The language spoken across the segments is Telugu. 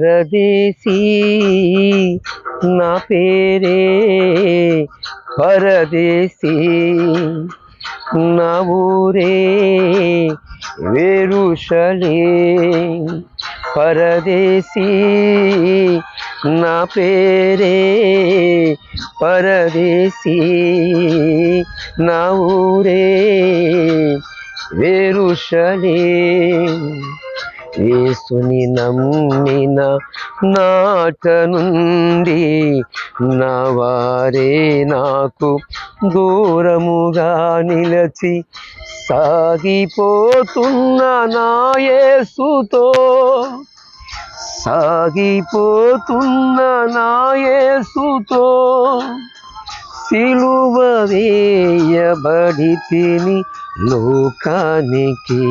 పరదేశీ నా పేరే పరదేశీ నా ఊరే వేరుషలే పరదేశీ నా పేరే పరదేశీ నా ఊరే వేరుషలే యేసుని నమ్మిన నాట నుండి నా వారే నాకు దూరముగా నిలచి సాగిపోతున్న నా యేసుతో సాగిపోతున్న నా యేసుతో సిలువ వేయబడి తిని లోకానికి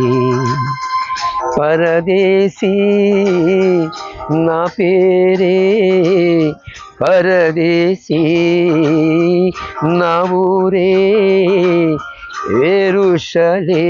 పరదేశీ నా పేరే పరదేశీ నా ఊరే వేరుషలే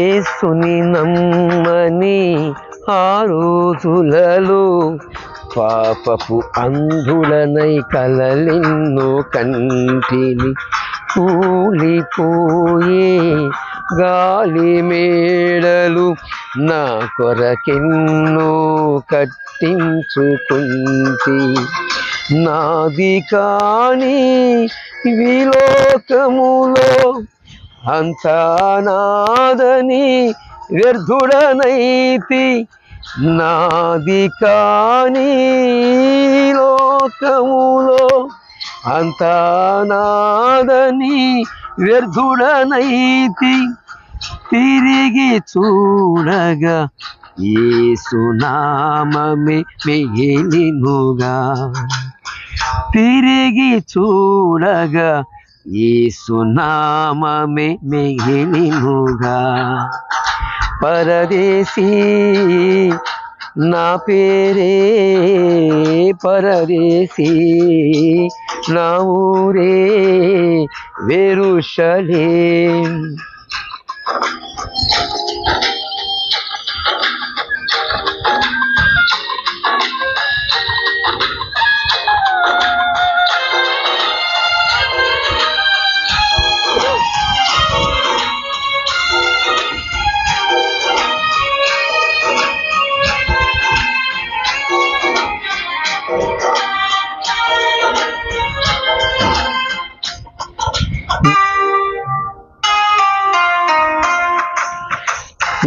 ఏసుని నమ్మని ఆ రోజులలో పాపపు అంధులనై కలలిన్నో కంటిని కూలిపోయే గాలి మేడలు నా కొరకెన్నో కట్టించుకుంటి నాది కానీ విలోకములో అంతా నాదని వ్యర్థుడనైతి నాది కాని లోకములో అంతా నాదని వ్యర్థుడనైతి తిరిగి చూడగా ఏసునామమే మిగిలినుగా. తిరిగి చూడగా ఏసునామమే మిగిలినుగా పరదేశీ నా పేరే పరదేశీ. నా ఊరే వేరుషలే.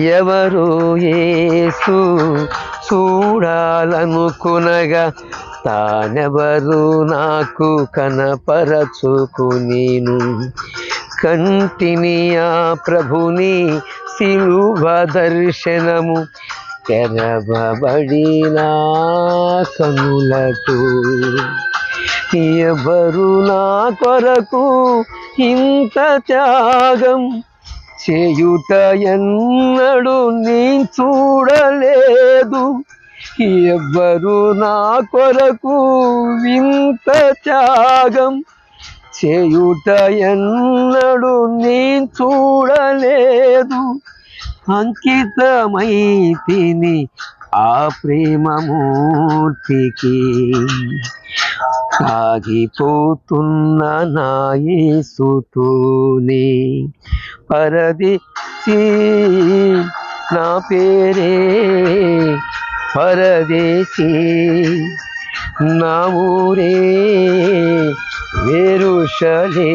ఎవరు ఏసు చూడాలనుకునగా తానెవరు నాకు కనపరచుకునేను కంటిని ఆ ప్రభుని సిలువ దర్శనము తెరవబడిన కనులకు. ఎవరు నా కొరకు ఇంత త్యాగం చేయుట ఎన్నడు నీ చూడలేదు. ఎవ్వరు నా కొరకు వింత త్యాగం చేయుట ఎన్నడు నీ చూడలేదు. అంకితమై తిని ఆ ప్రేమమూర్తికి ఆగిపోతున్న నా యేసుతోనే పరదేశీ నా పేరే పరదేశీ నా ఊరే వేరుషలే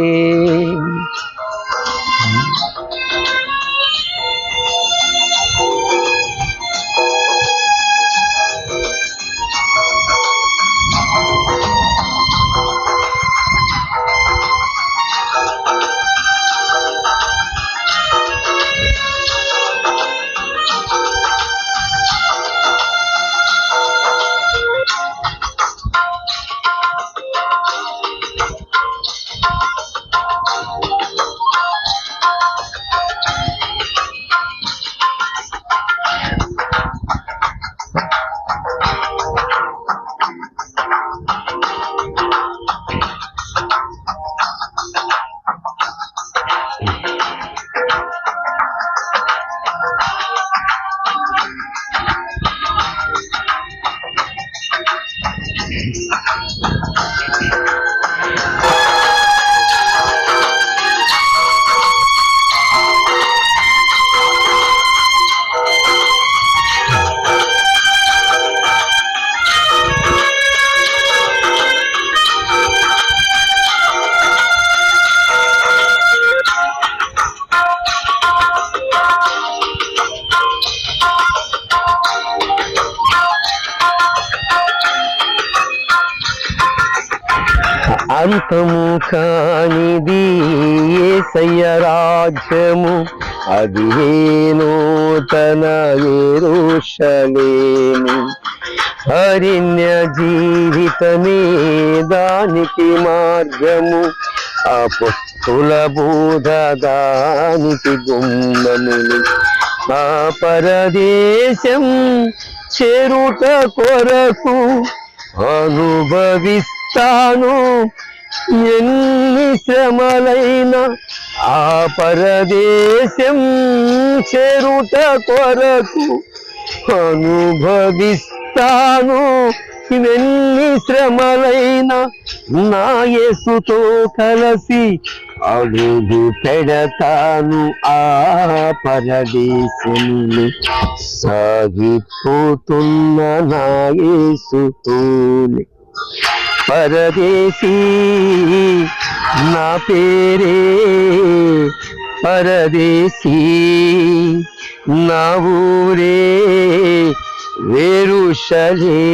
అంతము కానిది ఏసయ్య రాజ్యము. అది నూతన ఏరుషలేము హరిణ్య జీవితమే దానికి మార్గము. అపుస్తుల బోధ దానికి గుమ్మములు ఆ పరదేశం చేరుట కొరకు అనుభవిస్తాను. ఎన్ని శ్రమలైన ఆ పరదేశం చేరుట కొరకు అనుభవిస్తాను. ఎన్ని శ్రమలైన నా యేసుతో కలిసి అడుగు పెడతాను ఆ పరదేశములు సాగిపోతున్న నా యేసుతోనే. పరదేశీ నా పేరే పరదేశీ నా ఊరే వేరుషలే